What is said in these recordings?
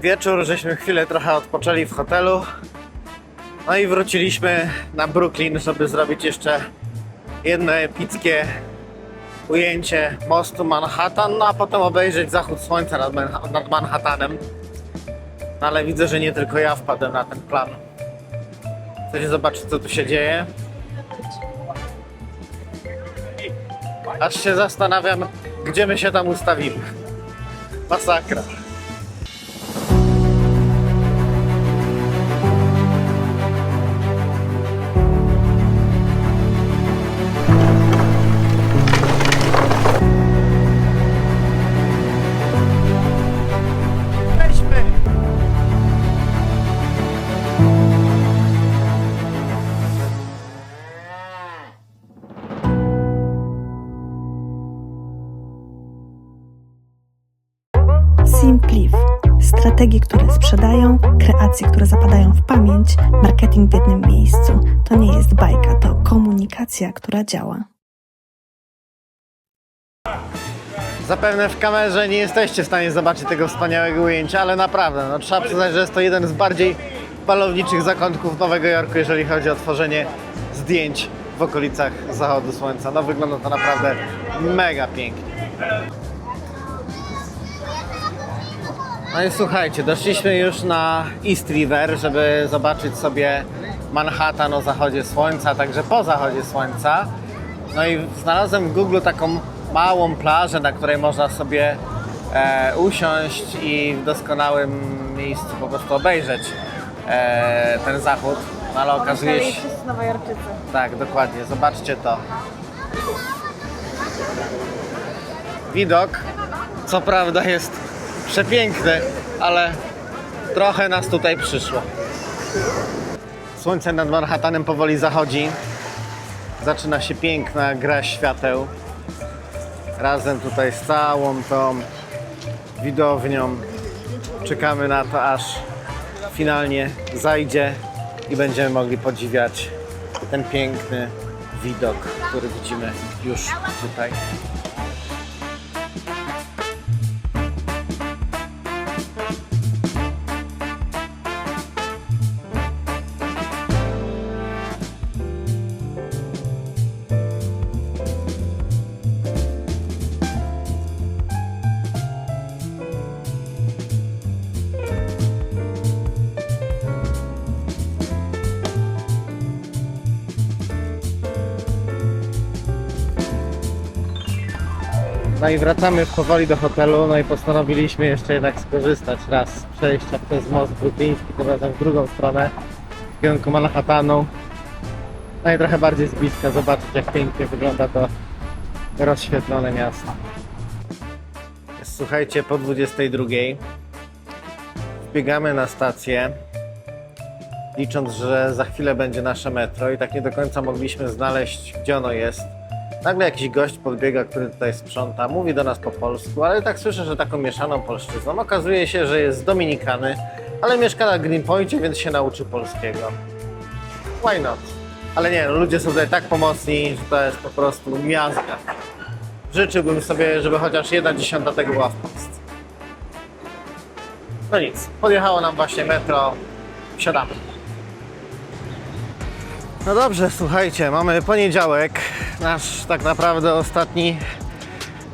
wieczór, żeśmy chwilę trochę odpoczęli w hotelu. No i wróciliśmy na Brooklyn, żeby zrobić jeszcze jedno epickie ujęcie mostu Manhattan, no a potem obejrzeć zachód słońca nad, Manha- nad Manhattanem. No ale widzę, że nie tylko ja wpadłem na ten plan. Chcecie zobaczyć, co tu się dzieje? Aż się zastanawiam, gdzie my się tam ustawimy. Masakra. Strategie, które sprzedają, kreacje, które zapadają w pamięć, marketing w jednym miejscu. To nie jest bajka, to komunikacja, która działa. Zapewne w kamerze nie jesteście w stanie zobaczyć tego wspaniałego ujęcia, ale naprawdę, no, trzeba przyznać, że jest to jeden z bardziej balowniczych zakątków Nowego Jorku, jeżeli chodzi o tworzenie zdjęć w okolicach zachodu słońca. No wygląda to naprawdę mega pięknie. No i słuchajcie, doszliśmy już na East River, żeby zobaczyć sobie Manhattan o zachodzie słońca, także po zachodzie słońca. No i znalazłem w Google taką małą plażę, na której można sobie e, usiąść i w doskonałym miejscu po prostu obejrzeć e, ten zachód. No, ale okazuje się... Nowojorczycy. Tak, dokładnie. Zobaczcie to. Widok, co prawda, jest przepiękny, ale trochę nas tutaj przyszło. Słońce nad Manhattanem powoli zachodzi. Zaczyna się piękna gra świateł. Razem tutaj z całą tą widownią czekamy na to, aż finalnie zajdzie i będziemy mogli podziwiać ten piękny widok, który widzimy już tutaj. I wracamy powoli do hotelu, no i postanowiliśmy jeszcze jednak skorzystać raz z przejścia przez most brukliński, tym razem w drugą stronę, w kierunku Manhattanu. No i trochę bardziej z bliska zobaczyć jak pięknie wygląda to rozświetlone miasto. Słuchajcie, po 22. Wbiegamy na stację, licząc, że za chwilę będzie nasze metro i tak nie do końca mogliśmy znaleźć, gdzie ono jest. Nagle jakiś gość podbiega, który tutaj sprząta, mówi do nas po polsku, ale tak słyszę, że taką mieszaną polszczyzną. Okazuje się, że jest z Dominikany, ale mieszka na Greenpointie, więc się nauczył polskiego. Why not? Ale nie, no, ludzie są tutaj tak pomocni, że to jest po prostu miazga. Życzyłbym sobie, żeby chociaż jedna dziesiąta tego była w Polsce. No nic, podjechało nam właśnie metro, wsiadamy. No dobrze, słuchajcie, mamy poniedziałek, nasz tak naprawdę ostatni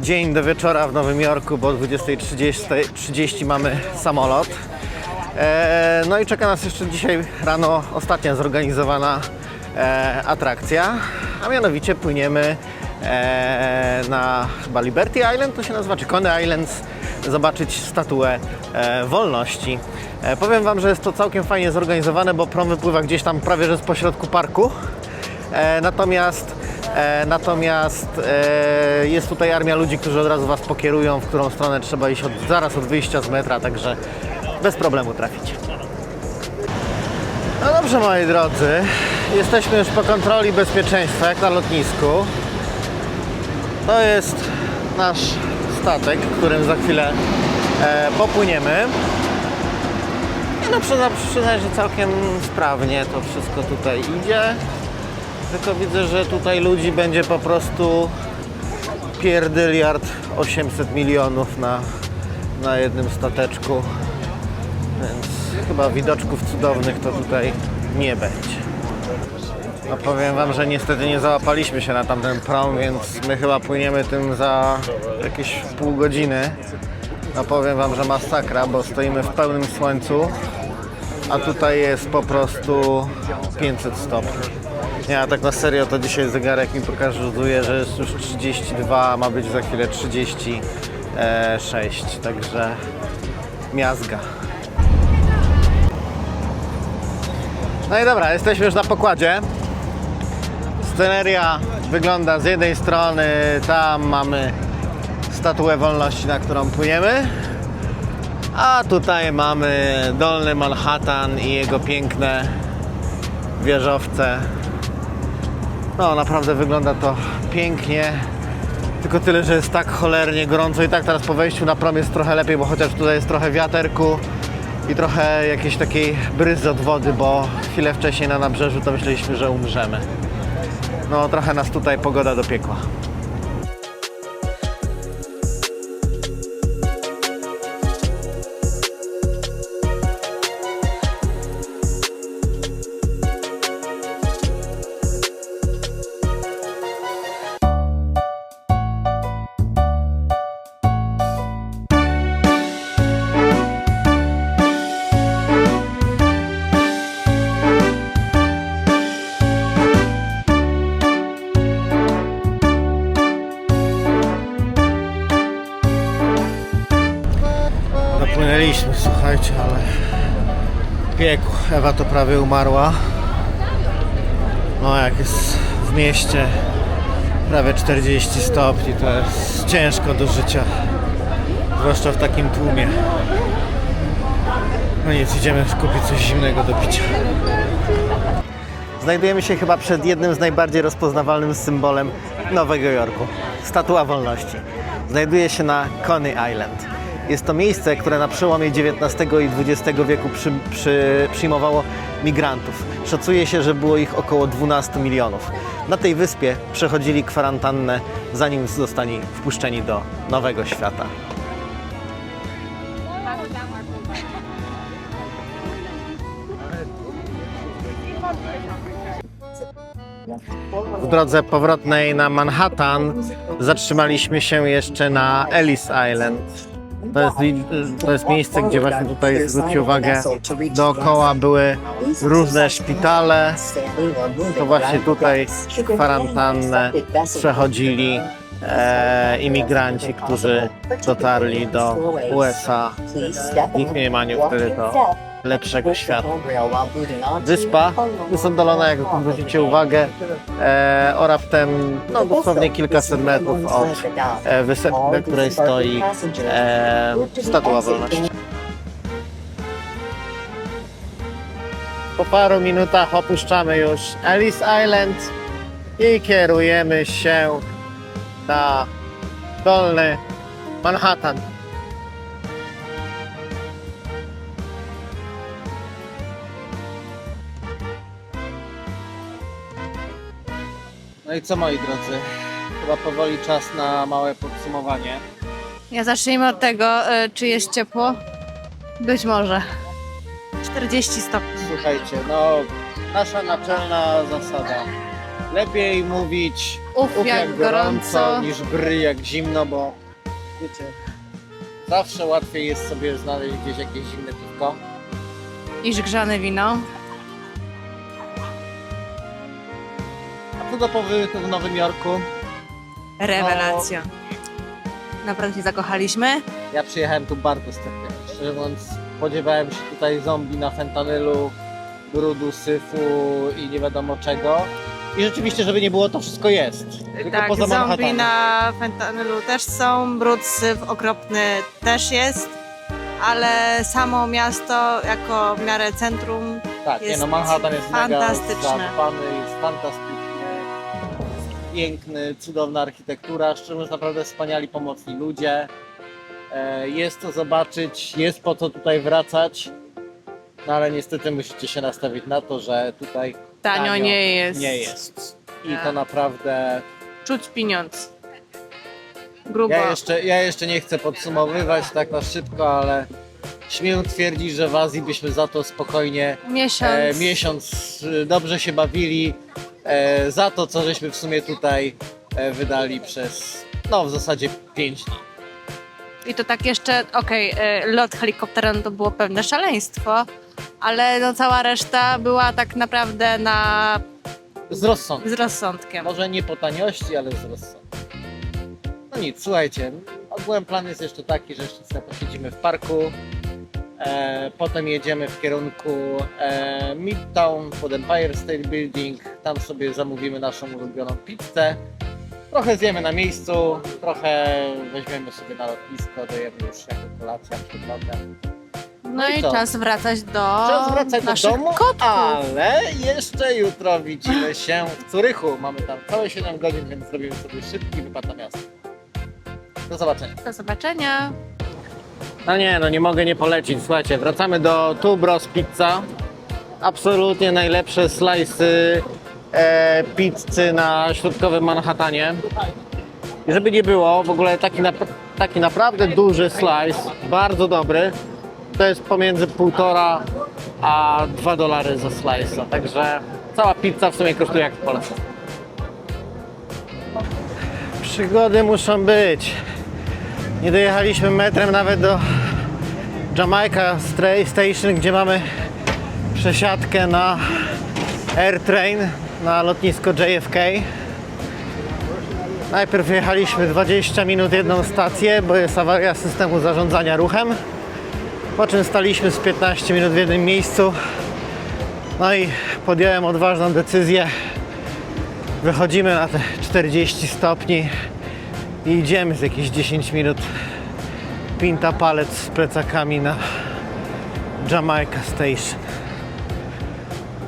dzień do wieczora w Nowym Jorku, bo o 20.30 30 mamy samolot. E, no i czeka nas jeszcze dzisiaj rano ostatnia zorganizowana e, atrakcja, a mianowicie płyniemy e, na chyba Liberty Island, to się nazywa, czy Coney Islands, zobaczyć statuę e, wolności. E, powiem Wam, że jest to całkiem fajnie zorganizowane, bo prom wypływa gdzieś tam prawie że z pośrodku parku. E, natomiast e, natomiast e, jest tutaj armia ludzi, którzy od razu Was pokierują, w którą stronę trzeba iść od, zaraz od wyjścia z metra, także bez problemu traficie. No dobrze moi drodzy, jesteśmy już po kontroli bezpieczeństwa, jak na lotnisku. To jest nasz statek, którym za chwilę e, popłyniemy. No przyznać, że całkiem sprawnie to wszystko tutaj idzie. Tylko widzę, że tutaj ludzi będzie po prostu pierdyliard 800 milionów na, na jednym stateczku. Więc chyba widoczków cudownych to tutaj nie będzie. No powiem wam, że niestety nie załapaliśmy się na tamten prom, więc my chyba płyniemy tym za jakieś pół godziny. No powiem wam, że masakra, bo stoimy w pełnym słońcu, a tutaj jest po prostu 500 stopni. Nie, a tak na serio to dzisiaj zegarek mi pokazuje, że jest już 32, a ma być za chwilę 36, także miazga. No i dobra, jesteśmy już na pokładzie. Sceneria wygląda z jednej strony, tam mamy statuę wolności, na którą płyniemy, a tutaj mamy dolny Manhattan i jego piękne wieżowce. No naprawdę wygląda to pięknie. Tylko tyle, że jest tak cholernie gorąco i tak teraz po wejściu na prom jest trochę lepiej, bo chociaż tutaj jest trochę wiaterku i trochę jakiejś takiej bryzy od wody, bo chwilę wcześniej na nabrzeżu to myśleliśmy, że umrzemy. No trochę nas tutaj pogoda dopiekła. Dopłynęliśmy, słuchajcie, ale piekło. Ewa to prawie umarła. No jak jest w mieście prawie 40 stopni, to jest ciężko do życia. Zwłaszcza w takim tłumie. No nic, idziemy kupić coś zimnego do picia. Znajdujemy się chyba przed jednym z najbardziej rozpoznawalnym symbolem Nowego Jorku. Statua Wolności. Znajduje się na Coney Island. Jest to miejsce, które na przełomie XIX i XX wieku przy, przy, przyjmowało migrantów. Szacuje się, że było ich około 12 milionów. Na tej wyspie przechodzili kwarantannę, zanim zostali wpuszczeni do Nowego Świata. W drodze powrotnej na Manhattan zatrzymaliśmy się jeszcze na Ellis Island. To jest, to jest miejsce, gdzie właśnie tutaj zwróćcie uwagę, dookoła były różne szpitale. To właśnie tutaj kwarantannę przechodzili e, imigranci, którzy dotarli do USA w ich mniemaniu wtedy do lepszego świata. Wyspa jest oddalona, jak zwrócicie uwagę, e, o raptem no, dosłownie kilkaset metrów od e, wysepki, na której stoi e, Statua Wolności. Po paru minutach opuszczamy już Ellis Island i kierujemy się na dolny Manhattan. No i co moi drodzy? Chyba powoli czas na małe podsumowanie. Ja zacznijmy od tego, e, czy jest ciepło. Być może. 40 stopni. Słuchajcie, no nasza naczelna zasada. Lepiej mówić Uf, jak, gorąco. niż bry jak zimno, bo wiecie, zawsze łatwiej jest sobie znaleźć gdzieś jakieś zimne piwko. niż grzane wino. Co do pobytu w Nowym Jorku, Rewelacja. Naprawdę się zakochaliśmy. ja przyjechałem tu bardzo stopnie. Szczerze mówiąc, spodziewałem się tutaj zombie na fentanylu, brudu, syfu i nie wiadomo czego. I rzeczywiście, żeby nie było, to wszystko jest. Tylko tak, poza zombie Manhattanem. na fentanylu też są, brud, syf okropny też jest, ale samo miasto jako w miarę centrum Tak, nie jest no Manhattan jest mega fantastyczne. zadbany, jest fantastyczny, piękny, cudowna architektura, szczerze mówiąc naprawdę wspaniali, pomocni ludzie. E, Jest to zobaczyć, jest po co tutaj wracać, no ale niestety musicie się nastawić na to, że tutaj tanio nie jest. nie jest. I Tak. to naprawdę... Czuć pieniądz. Grubo. Ja jeszcze, ja jeszcze nie chcę podsumowywać tak na szybko, ale śmiem twierdzić, że w Azji byśmy za to spokojnie Miesiąc. e, miesiąc e, dobrze się bawili. E, za to, co żeśmy w sumie tutaj e, wydali przez, no w zasadzie 5 dni. I to tak jeszcze, okej, e, lot helikopterem to było pewne szaleństwo, ale no cała reszta była tak naprawdę na, Z rozsądkiem. z rozsądkiem. Może nie po taniości, ale z rozsądkiem. No nic, słuchajcie, ogółem plan jest jeszcze taki, że jeszcze sobie posiedzimy w parku, potem jedziemy w kierunku e, Midtown pod Empire State Building, tam sobie zamówimy naszą ulubioną pizzę, trochę zjemy na miejscu, trochę weźmiemy sobie na lotnisko, dojemy już jako kolacja przed lotem. No i co? czas wracać do Czas wracać do naszych domu, kotków. ale jeszcze jutro widzimy się w Curychu. Mamy tam całe 7 godzin, więc zrobimy sobie szybki wypad na miasto. Do zobaczenia. Do zobaczenia. No nie, no nie mogę nie polecić. Słuchajcie, wracamy do Two Bros Pizza. Absolutnie najlepsze slajsy e, pizzy na środkowym Manhattanie. I żeby nie było, w ogóle taki, nap- taki naprawdę duży slice, bardzo dobry, to jest pomiędzy 1,5 a 2 dolary za slice'a. Także cała pizza w sumie kosztuje jak w Polsce. Przygody muszą być. Nie dojechaliśmy metrem nawet do Jamaica Station, gdzie mamy przesiadkę na AirTrain na lotnisko JFK. Najpierw jechaliśmy 20 minut jedną stację, bo jest awaria systemu zarządzania ruchem. Po czym staliśmy z 15 minut w jednym miejscu. No i podjąłem odważną decyzję. Wychodzimy na te 40 stopni i idziemy z jakieś 10 minut pinta palec z plecakami na Jamaica Station.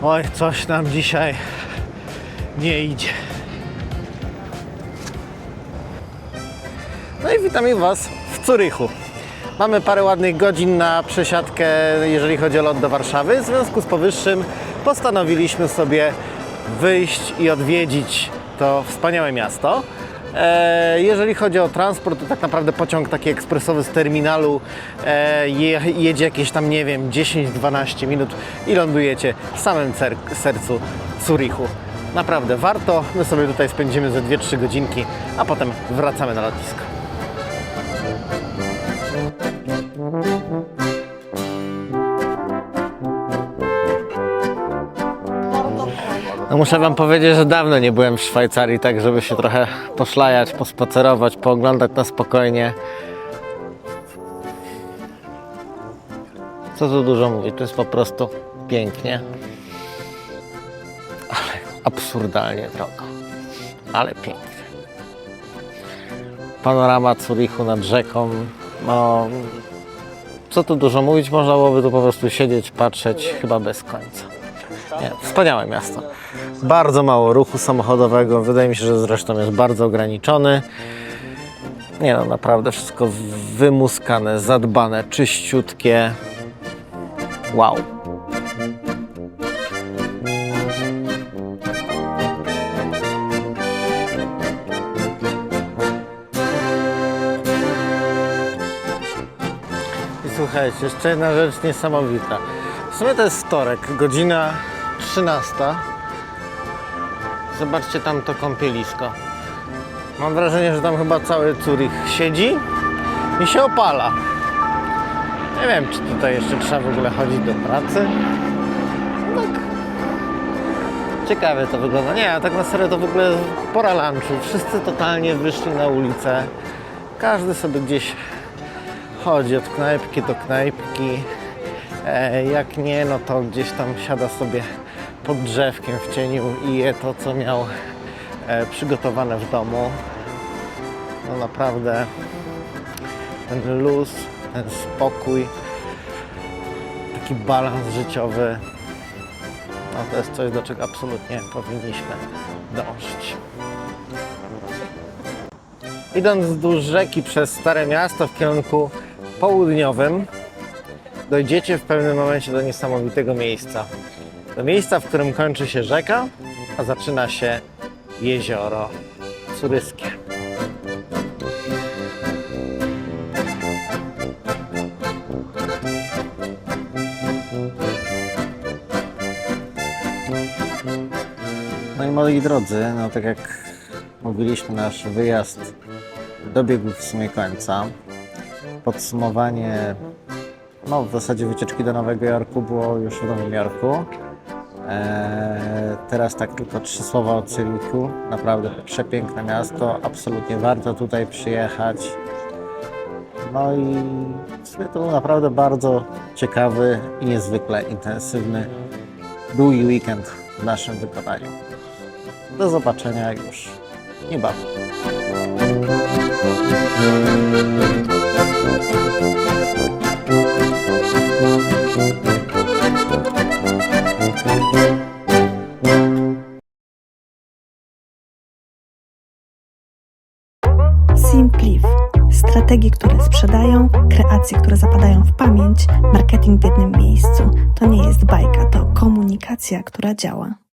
Oj, coś nam dzisiaj nie idzie. No i witamy Was w Curychu. Mamy parę ładnych godzin na przesiadkę, jeżeli chodzi o lot do Warszawy. W związku z powyższym postanowiliśmy sobie wyjść i odwiedzić to wspaniałe miasto. E, Jeżeli chodzi o transport, to tak naprawdę pociąg taki ekspresowy z terminalu e, je, jedzie jakieś tam, nie wiem, 10-12 minut i lądujecie w samym sercu Zurichu. Naprawdę warto, my sobie tutaj spędzimy ze 2-3 godzinki, a potem wracamy na lotnisko. No muszę Wam powiedzieć, że dawno nie byłem w Szwajcarii, tak żeby się trochę poszlajać, pospacerować, pooglądać na spokojnie. Co tu dużo mówić, to jest po prostu pięknie. Ale absurdalnie drogo. Ale pięknie. Panorama Zurichu nad rzeką. No, co tu dużo mówić, można byłoby tu po prostu siedzieć, patrzeć, chyba bez końca. Nie, wspaniałe miasto. Bardzo mało ruchu samochodowego. Wydaje mi się, że zresztą jest bardzo ograniczony. Nie no, naprawdę wszystko wymuskane, zadbane, czyściutkie. Wow. I słuchajcie, jeszcze jedna rzecz niesamowita. W sumie to jest wtorek, godzina 13. Zobaczcie tam to kąpielisko. Mam wrażenie, że tam chyba cały Zurich siedzi i się opala. Nie wiem, czy tutaj jeszcze trzeba w ogóle chodzić do pracy. No Tak. Ciekawie to wygląda. Nie, a tak na serio to w ogóle pora lunchu. Wszyscy totalnie wyszli na ulicę. Każdy sobie gdzieś chodzi od knajpki do knajpki. E, jak nie, no to gdzieś tam siada sobie pod drzewkiem w cieniu i je to, co miał e, przygotowane w domu. No naprawdę ten luz, ten spokój, taki balans życiowy, no to jest coś, do czego absolutnie powinniśmy dążyć. Idąc wzdłuż rzeki przez Stare Miasto w kierunku południowym, dojdziecie w pewnym momencie do niesamowitego miejsca do miejsca, w którym kończy się rzeka, a zaczyna się jezioro Suryskie. No i moi drodzy, no tak jak mówiliśmy, nasz wyjazd dobiegł w sumie końca. Podsumowanie, no w zasadzie wycieczki do Nowego Jorku było już w Nowym Jorku. Eee, teraz tak tylko trzy słowa o Cyrichu. Naprawdę przepiękne miasto, absolutnie warto tutaj przyjechać. No i w sumie to był naprawdę bardzo ciekawy i niezwykle intensywny długi weekend w naszym wykonaniu. Do zobaczenia już niebawem. Strategii, które sprzedają, kreacje, które zapadają w pamięć, marketing w jednym miejscu. To nie jest bajka, to komunikacja, która działa.